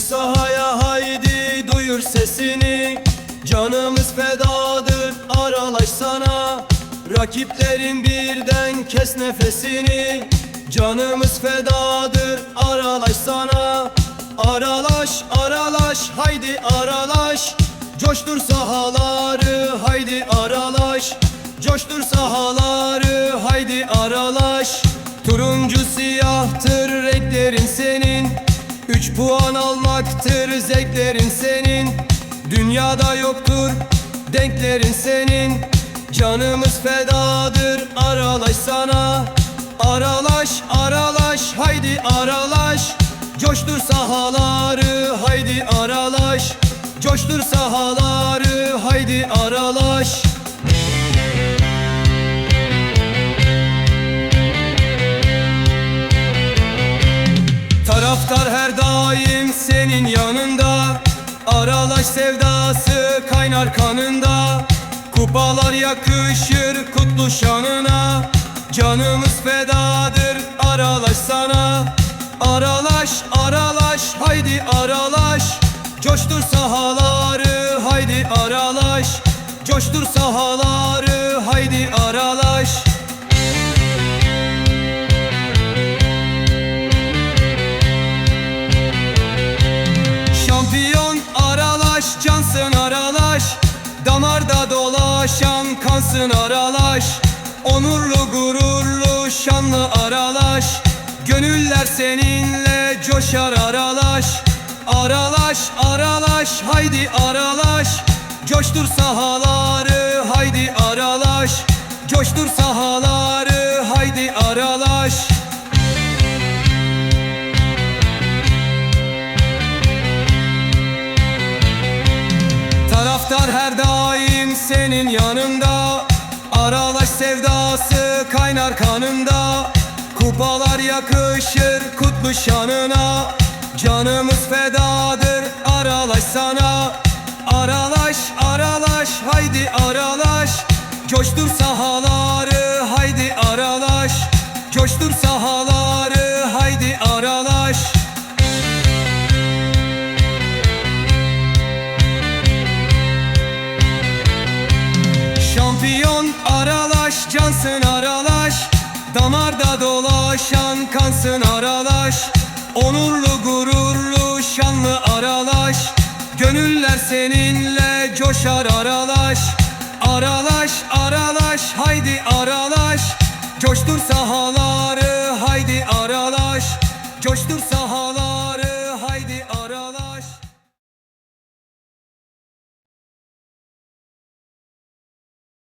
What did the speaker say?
sahaya haydi duyur sesini. Canımız fedadır aralaş sana. Rakiplerin birden kes nefesini. Canımız fedadır aralaş sana. Aralaş aralaş haydi aralaş Coştur sahaları haydi aralaş Coştur sahaları haydi aralaş Turuncu siyahtır renklerin senin Üç puan almaktır zevklerin senin. Dünyada yoktur denklerin senin. Canımız fedadır aralaş sana. Aralaş aralaş haydi aralaş. Coştur sahaları haydi aralaş. Coştur sahaları haydi aralaş senin yanında. Aralaş sevdası kaynar kanında. Kupalar yakışır kutlu şanına. Canımız fedadır aralaş sana. Aralaş aralaş haydi aralaş. Coştur sahaları haydi aralaş. Coştur sahaları haydi aralaş dolaşan kansın aralaş. Onurlu gururlu şanlı aralaş. Gönüller seninle coşar aralaş. Aralaş aralaş haydi aralaş. Coştur sahaları haydi aralaş. Coştur sahaları haydi aralaş. Taraftar her daim senin yanında. Aralaş sevdası kaynar kanında Kupalar yakışır kutlu şanına Canımız fedadır aralaş sana. Aralaş aralaş haydi aralaş. Coştur sahaları haydi aralaş. Coştur sahaları Şampiyon aralaş cansın aralaş. Damarda dolaşan kansın aralaş. Onurlu gururlu şanlı aralaş. Gönüller seninle coşar aralaş. Aralaş aralaş haydi aralaş. Coştur sahaları haydi aralaş. Coştur sahaları